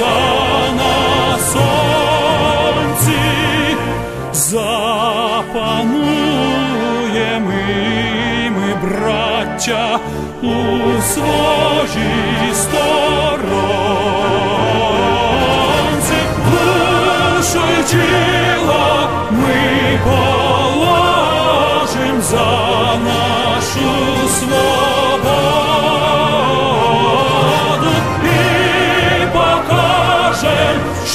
на сонці, запануємо і ми, браття, у своїй сторонці, душу й тіло ми